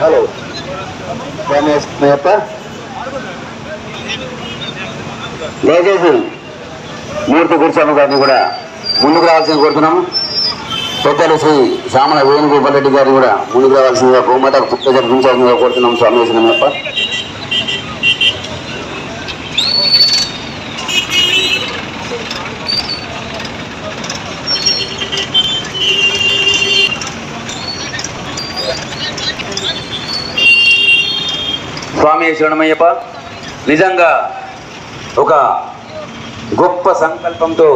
Hello Ganesh మేప దయచేసి మూర్తి కూర్చోమ్మ గారిని కూడా ముందుకు రావాల్సింది కోరుతున్నాము. పెద్దలు శ్రీ సామల వేణుగోపాల్ రెడ్డి గారిని కూడా ముందుకు రావాల్సిందిగా గోమాత పుట్ట జరిపించాల్సిందిగా కోరుతున్నాం స్వామి వేసినప్ప స్వామి శరణమయ్యప్ప నిజంగా ఒక గొప్ప సంకల్పంతో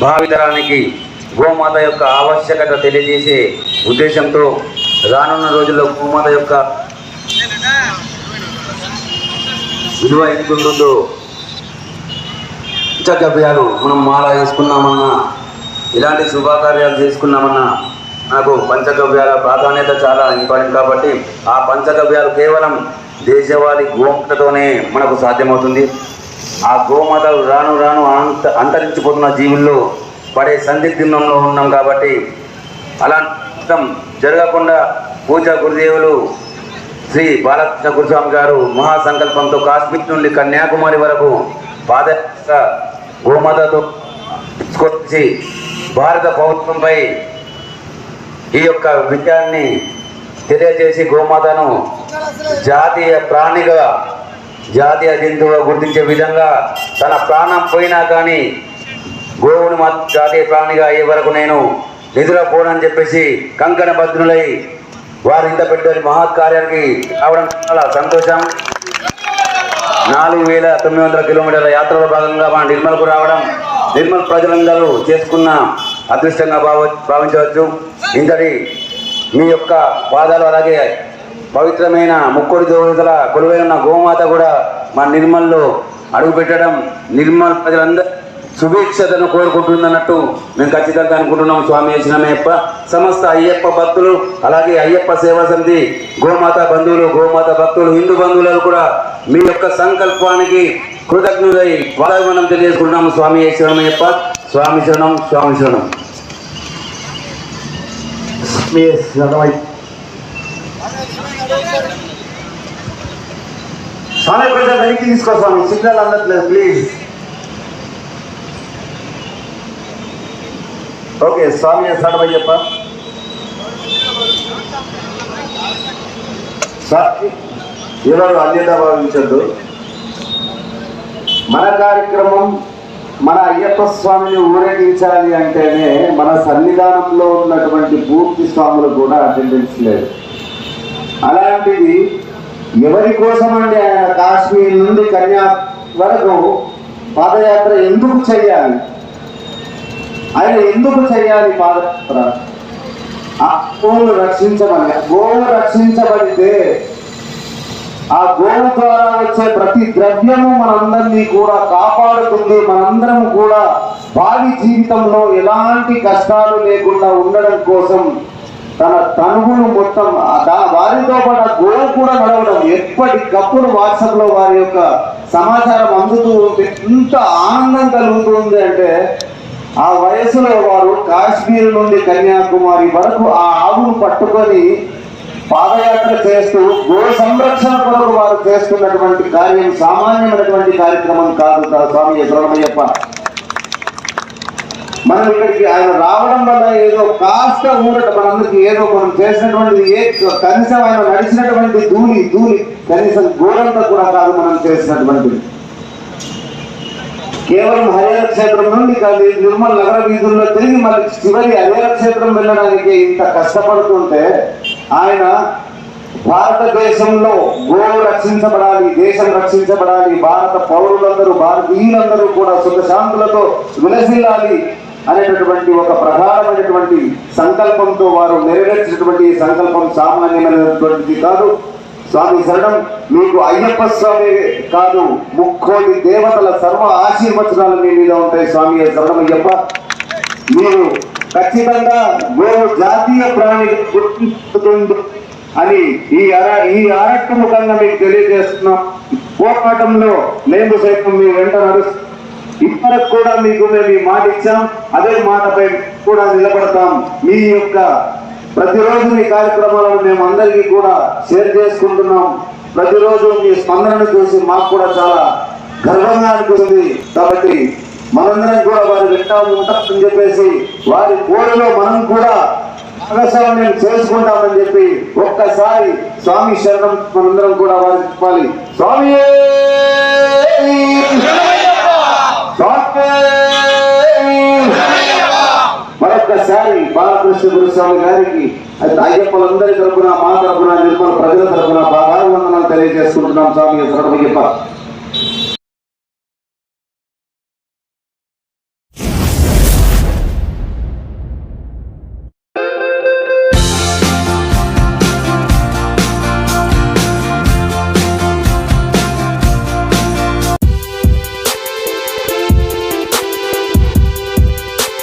భావితరానికి గోమాత యొక్క ఆవశ్యకత తెలియజేసే ఉద్దేశంతో రానున్న రోజుల్లో గోమాత యొక్క విలువ ఎందుకుంటుందో చక్కభ్యాలు మనం మాల వేసుకున్నామన్నా ఇలాంటి శుభకార్యాలు చేసుకున్నామన్నా నాకు పంచగవ్యాల ప్రాధాన్యత చాలా ఇంపార్టెంట్ కాబట్టి ఆ పంచగవ్యాలు కేవలం దేశవాళి గోమాతతోనే మనకు సాధ్యమవుతుంది. ఆ గోమాతలు రాను రాను అంత అంతరించిపోతున్న జీవుల్లో పడే సందిగ్ధంలో ఉన్నాం కాబట్టి అలా జరగకుండా పూజా గురుదేవులు శ్రీ బాలకృష్ణ గురుస్వామి గారు మహాసంకల్పంతో కాశ్మీర్ నుండి కన్యాకుమారి వరకు పాదయాత్ర గోమాతతో తీసుకొచ్చి భారత ప్రభుత్వంపై ఈ యొక్క విషయాన్ని తెలియజేసి గోమాతను జాతీయ ప్రాణిగా జాతీయ జంతువుగా గుర్తించే విధంగా తన ప్రాణం పోయినా కానీ గోవుని మా జాతీయ ప్రాణిగా అయ్యే వరకు నేను నిద్రపోనని చెప్పేసి కంకణ భద్రులై వారు ఇంత పెద్ద మహాకార్యానికి రావడం చాలా సంతోషం. నాలుగు వేల తొమ్మిది వందల కిలోమీటర్ల యాత్రలో భాగంగా మన నిర్మల్కు రావడం నిర్మల్ ప్రజలందరూ చేసుకున్న అదృష్టంగా భావ భావించవచ్చు. ఇంతటి మీ యొక్క పాదాలు అలాగే పవిత్రమైన ముక్కుడి దేవతల కొలువైన గోమాత కూడా మా నిర్మల్లో అడుగుపెట్టడం నిర్మల్ ప్రజలందరూ శుభేచ్ఛతను కోరుకుంటుందన్నట్టు మేము ఖచ్చితంగా అనుకుంటున్నాం స్వామి అయ్యప్ప సమస్త అయ్యప్ప భక్తులు అలాగే అయ్యప్ప సేవా సమితి గోమాత బంధువులు గోమాత భక్తులు హిందూ బంధువులు కూడా మీ యొక్క సంకల్పానికి కృతజ్ఞులై వాళ్ళకి మనం తెలియజేసుకుంటున్నాము స్వామి శరణమయ్యప్ప స్వామి శరణం స్వామి శరణం. స్వామి కొంచెం వెనక్కి తీసుకో స్వామి. సిగ్నల్ అందట్లేదు ప్లీజ్ ఓకే స్వామి శరణమయ్యప్ప స్వామి ఎవరు అన్యత భావించద్దు. మన కార్యక్రమం మన అయ్యప్ప స్వామిని ఊరేగించాలి అంటేనే మన సన్నిధానంలో ఉన్నటువంటి పూర్తి స్వాములు కూడా అటెండెన్స్ లేదు. అలాంటిది ఎవరి కోసమండి ఆయన కాశ్మీర్ నుండి కన్యా వరకు పాదయాత్ర ఎందుకు చేయాలి? ఆయన ఎందుకు చేయాలి పాదయాత్ర? ఆ గోవును రక్షించమని గోవు రక్షించబడితే ఆ గోవు ద్వారా వచ్చే ప్రతి ద్రవ్యము మనందరినీ కూడా కాపాడుతుంది. మనందరం కూడా భావి జీవితంలో ఎలాంటి కష్టాలు లేకుండా ఉండడం కోసం తన తనువును మొత్తం వారితో పాటు ఆ గోవు కూడా నడవడం. ఎప్పటికప్పుడు వాట్సాప్లో వారి యొక్క సమాచారం అందుతూ ఉంటే ఎంత ఆనందం కలుగుతుంది అంటే ఆ వయసులో వారు కాశ్మీర్ నుండి కన్యాకుమారి వరకు ఆ ఆవును పట్టుకొని పాదయాత్ర చేస్తూ గో సంరక్షణ కొరకు వారు చేస్తున్నటువంటి కార్యం సామాన్యమైనటువంటి కార్యక్రమం కాదు స్వామి శరణమయ్యప్ప మనం ఇక్కడికి ఆయన రావడం వల్ల ఏదో కాస్త ఊరట మనందరికీ ఏదో మనం చేసినటువంటిది ఏ కనీసం ఆయన నడిచినటువంటి ధూళి ధూళి కనీసం గోరంతా కూడా కాదు మనం చేసినటువంటిది. కేవలం హరిహర క్షేత్రం నుండి కాదు నిర్మల్ నగర వీధుల్లో తిరిగి మళ్ళీ చివరి హరిహర క్షేత్రం వెళ్ళడానికి ఇంత కష్టపడుతుంటే ఆయన భారతదేశంలో గోవు రక్షించబడాలి దేశం రక్షించబడాలి భారత పౌరులందరూ భారతీయులందరూ కూడా సుఖశాంతులతో విలసిల్లాలి అనేటటువంటి ఒక ప్రధానమైనటువంటి సంకల్పంతో వారు నెరవేర్చినటువంటి సంకల్పం సామాన్యమైనటువంటిది కాదు. స్వామి శరణం మీకు అయ్యప్ప స్వామి కాదు ముక్కోటి దేవతల సర్వ ఆశీర్వచనాలు మీ మీద ఉంటాయి స్వామి శరణం అయ్యప్ప మీరు ఖచ్చితంగా గోవు జాతీయ ప్రాణి గుర్తిస్తుంది అని ఈ అర ఈ అరట్టు ముఖంగా మీకు తెలియజేస్తున్నాం. పోరాటంలో మేము సైతం మీ వెంట నడుస్తూ ఇప్పటికి కూడా మీకు మేము ఈ మాట ఇచ్చాం. అదే మాటపై కూడా నిలబడతాం. మీ యొక్క ప్రతిరోజు మీ కార్యక్రమాలను మేము అందరికీ కూడా షేర్ చేసుకుంటున్నాం. ప్రతిరోజు మీ స్పందనను చూసి మాకు కూడా చాలా గర్వంగా అనిపిస్తుంది. కాబట్టి మనందరం కూడా వారి వింటా ఉంటామని చెప్పేసి వారి కోరిలో మనం కూడా భాగస్వామ్యం చేసుకుంటామని చెప్పి ఒక్కసారి స్వామి శరణం మనందరం కూడా వారికి చెప్పాలి. స్వామి! మరొక్కసారి బాలకృష్ణ గురుస్వామి గారికి అది అయ్యప్పలందరి తరపున మా తరపున నిర్మల ప్రజల తరపున బాగా వందనాలు తెలియజేసుకుంటున్నాం స్వామి సర్వయ్యప్ప